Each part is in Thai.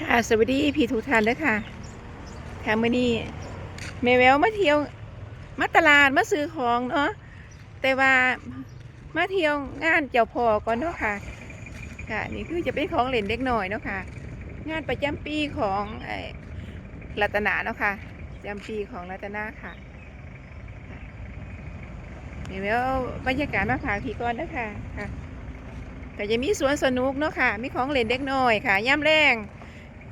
ค่ะสวัสดีพี่ทุกท่านเลยค่ะค่ะมื่อนี้แม่แววมาเที่ยวมาตลาดมาซื้อของเนาะแต่ว่ามาเที่ยวงานเจ้าพ่อก่อนเนาะค่ะ ค่ะนี่คือจะเป็นของเล่นเด็กหน่อยเนาะค่ะ งานประจำปีของไอ้รัตนาเนาะค่ะประจำปีของรัตนาค่ะค่ะแม่แววบรรยากาศมาฝากพี่ก่อนเนาะค่ะค่ะก็จะมีสวนสนุกเนาะค่ะ มีของเล่นเด็กน้อยค่ะย่ำแรง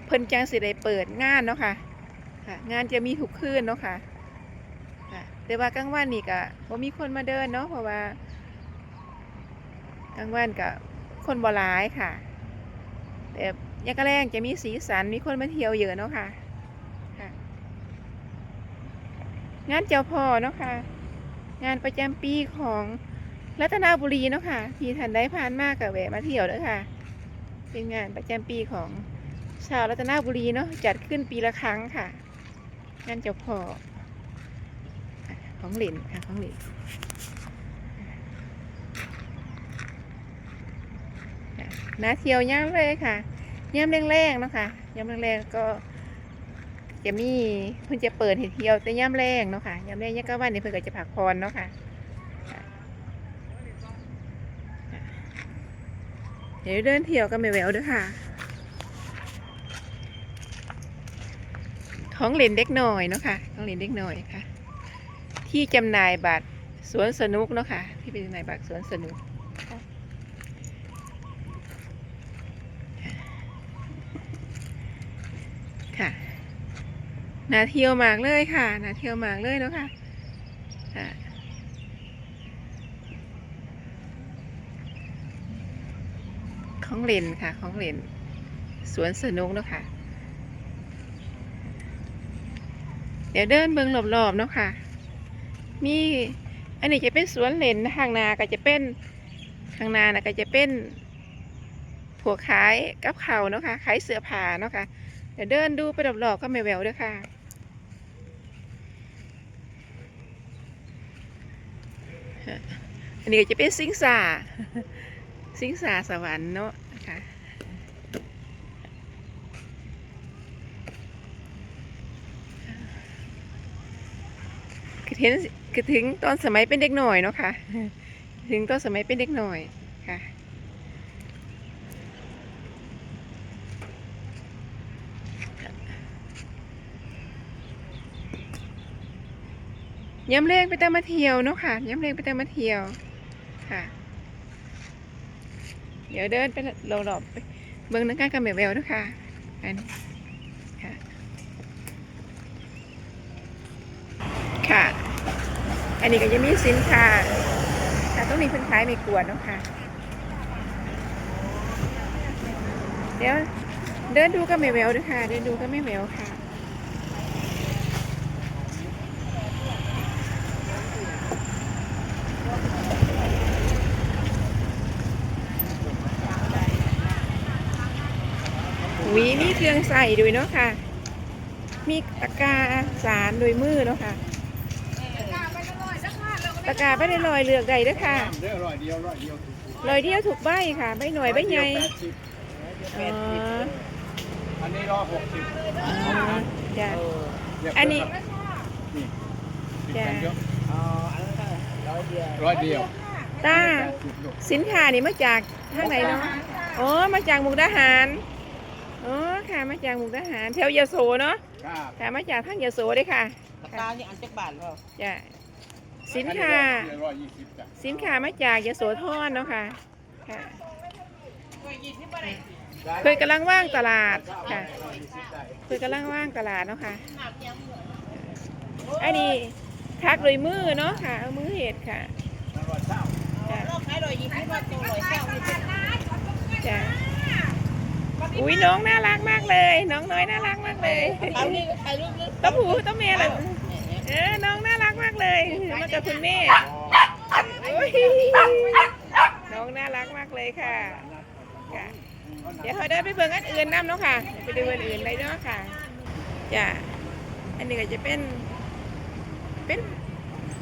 เพิ่นจังสิได้เปิดงานเนาะค่ะค่ะ งานจะมีทุกคืนเนาะค่ะค่ะ แต่ว่ากลางวันนี่ก็บ่มีคนมาเดินเนาะเพราะว่ากลางวันก็คนบ่หลายค่ะ แต่ยามกลางแรงจะมีสีสันมีคนมาเที่ยวเยอะเนาะค่ะค่ะ งานเจ้าพ่อเนาะค่ะ งานประจำปีของรัตนบุรีเนาะค่ะที่ท่านได้ผ่านมากกับแวะมาเที่ยวเด้อค่ะ เป็นงานประจำปีของ ชาวรัตนบุรีเนาะจัดขึ้นปีละครั้งค่ะงานเจ้าพ่อของเหรนค่ะของเหรนอะนาเที่ยวย่ำเลยค่ะย่ำแรงๆเนาะค่ะย่ำแรงๆก็จะมีเพิ่นจะเปิดให้เที่ยวแต่ย่ำแรงเนาะค่ะย่ำแรงย่ำก็วันนี้เพิ่นก็จะพักผ่อนเนาะค่ะเดี๋ยวเดินเที่ยวกันไม่แววด้วยค่ะ ของเล่นเด็กหน่อยเนาะค่ะของเล่นเด็กหน่อยค่ะ ที่จำหน่ายบัตรสวนสนุกเนาะค่ะ ที่เป็นจำหน่ายบัตรสวนสนุกค่ะน่าเที่ยวมากเลยค่ะน่าเที่ยวมากเลยเนาะคะค่ะของเล่นค่ะ ของเล่นสวนสนุกเนาะค่ะ เดี๋ยวเดินเบิ่งรอบๆเนาะค่ะ มีอันนี้จะเป็นสวนเหรนทางนาก็จะเป็นทางนานะก็จะเป็นผัวขายกับเขาเนาะค่ะขายเสื้อผ้าเนาะค่ะเดี๋ยวเดินดูไปรอบๆก็ไม่แววเด้วยค่ะอันนี้ก็จะเป็นสิงสาสิงสาสวรรค์เนาะค่ะ เห็นคือถึงตอนสมัยเป็นเด็กหน่อยเนาะค่ะ ถึงตอนสมัยเป็นเด็กหน่อยค่ะย้ำแรงไปตามมาเที่ยวเนาะค่ะย้ำแรงไปตามมาเที่ยวค่ะ เดี๋ยวเดินไปหลบไปเบิ้งนักการกับแมวแววเนาะค่ะอันนี้ค่ะค่ะ อันนี้ก็จะมีสินค้าค่ะต้องมีเพิ่นขายม่กวนเนาะค่ะ เดี๋ยวเดินดูก็ไม่แววด้วยค่ะ เดินดูก็ไม่แววค่ะวีมีเครื่องใส่ด้วยเนาะค่ะ มีตะกร้าสารโดวยมือเนาะค่ะ ตะกร้าไม่ได้ลอยเลือกใดเด้อค่ะเด้อร้อยเดียวร้อยเดียวถูกลอยเดียวถูกใบค่ะใบหน่อยใบใหญ่แปดสิบอ๋ออันนี้ร้อยหกสิบอ๋อจ้ะเรียบอันนี้นี่จ้ะร้อยเดียวตาแปดสิบลูกสินค้านี่มาจากทางไหนเนาะอ๋อมาจากมุกดาหารอ๋อค่ะมาจากมุกดาหารแถวยโสเนาะครับค่ะมาจากทางยโสเด้อค่ะปากกาเนี่ยอันจักบาทเปล่าจ้ะ สินค้าอัร้อยยี่สิบจ้ะสินค้ามาจากยโสธรเนาะค่ะค่ะก็ยี่สิบอะไรเพิ่นกำลังว่างตลาดค่ะ เพิ่นกำลังว่างตลาดเนาะค่ะ อันนี้ทักโดยมือเนาะค่ะเอามือเห็ดค่ะจ้ะเราขายร้อยยี่สิบว่าตัวร้อยเก้านี่เป็นจ้ะอุ้ยน้องน่ารักมากเลย น้องน้อยน่ารักมากเลย เอานี่ขายรูปนึงต้องหูต้องเมย์เลย เออน้องน่ารักมากเลยมาจากคุณแม่โอ้ยน้องน่ารักมากเลยค่ะค่ะ เดี๋ยวเขาเดินไปเบิ่งอันอื่นน้ำเนาะค่ะ ไปดูอันอื่นเลยเนาะค่ะจ้ะอันนี้ก็จะเป็น เป็น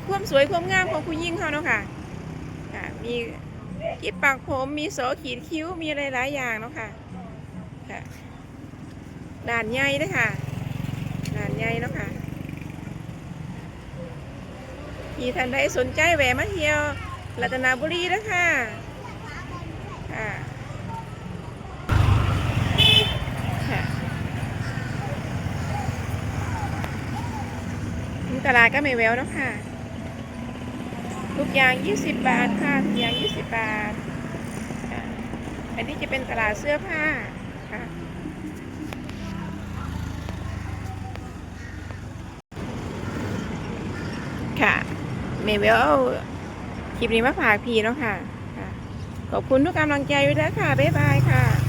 ความสวยความงามของผู้หญิงเขาเนาะค่ะค่ะมีก็บปากผมมีโสขีดคิ้วมีอะไรหลายอย่างเนาะค่ะค่ะด่านใหญ่เด้วยค่ะด่านใหญ่เนาะค่ะ ที่ท่านใดสนใจแวะมาเที่ยวรัตนบุรีนะคะค่ะตลาดก็ไม่แววเนะค่ะ ทุกอย่าง 20 บาทค่ะทุกอย่าง 20 บาท อันนี้จะเป็นตลาดเสื้อผ้าค่ะค่ะ เมเวลคลิปนี้มาฝากพี่เนาะค่ะ ขอบคุณทุกกำลังใจด้วยค่ะ บ๊ายบายค่ะ